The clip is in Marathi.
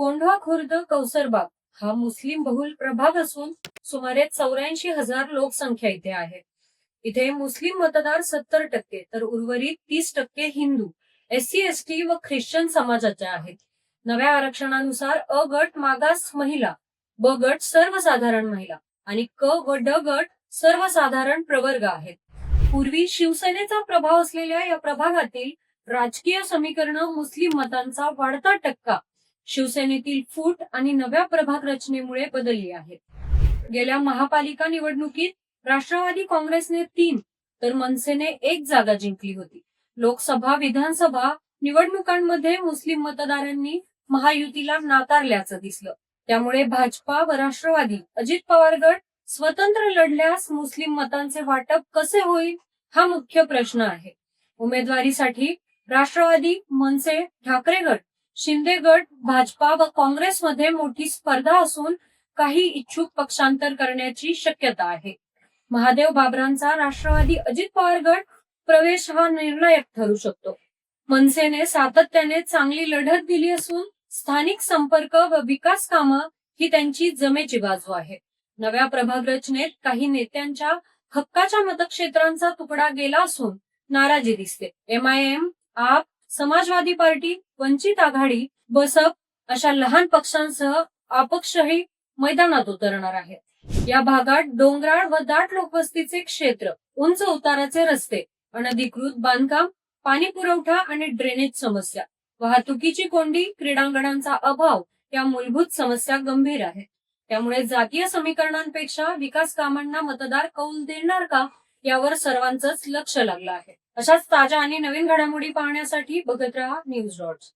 कोंढवा खुर्द कौसरबाग हा मुस्लिम बहुल प्रभाग असून सुमारे चौऱ्याऐंशी हजार लोकसंख्या इथे आहे. इथे मुस्लिम मतदार सत्तर टक्के तर उर्वरित तीस टक्के हिंदू एससी एसटी व ख्रिश्चन समाजाचे आहेत. नव्या आरक्षणानुसार अ गट मागास महिला ब गट सर्वसाधारण महिला आणि क व ड गट सर्वसाधारण प्रवर्ग आहेत. पूर्वी शिवसेनेचा प्रभाव असलेल्या या प्रभागातील राजकीय समीकरण मुस्लिम मतांचा वाढता टक्का शिवसेनेतील फूट आणि नव्या प्रभाग रचनेमुळे बदलली आहेत. गेल्या महापालिका निवडणुकीत राष्ट्रवादी काँग्रेसने तीन तर मनसेने एक जागा जिंकली होती. लोकसभा विधानसभा निवडणुकांमध्ये मुस्लिम मतदारांनी महायुतीला नाकारल्याचं दिसलं. त्यामुळे भाजपा व राष्ट्रवादी अजित पवार गट स्वतंत्र लढल्यास मुस्लिम मतांचे वाटप कसे होईल हा मुख्य प्रश्न आहे. उमेदवारीसाठी राष्ट्रवादी मनसे ठाकरे गट शिंदे गट भाजपा व काँग्रेसमध्ये मोठी स्पर्धा असून काही इच्छुक पक्षांतर करण्याची शक्यता आहे. महादेव बाबरांचा राष्ट्रवादी अजित पवार गट प्रवेश हा निर्णायक ठरू शकतो. मनसेने सातत्याने चांगली लढत दिली असून स्थानिक संपर्क व विकास कामं ही त्यांची जमेची बाजू आहे. नव्या प्रभाग रचनेत काही नेत्यांच्या हक्काच्या मतक्षेत्रांचा तुकडा गेला असून नाराजी दिसते. एम आय एम आप समाजवादी पार्टी वंचित आघाडी बसप अशा लहान पक्षांसह अपक्षही मैदानात उतरणार आहेत. या भागात डोंगराळ व दाट लोकवस्तीचे क्षेत्र उंच उताराचे रस्ते अनधिकृत बांधकाम पाणी पुरवठा आणि ड्रेनेज समस्या वाहतुकीची कोंडी क्रीडांगणांचा अभाव या मूलभूत समस्या गंभीर आहेत. त्यामुळे जातीय समीकरणांपेक्षा विकास कामांना मतदार कौल देणार का यावर सर्वांचंच लक्ष लागलं आहे. अशाच ताज्या आणि नवीन घडामोडी पाहण्यासाठी बघत राहा न्यूज डॉट्स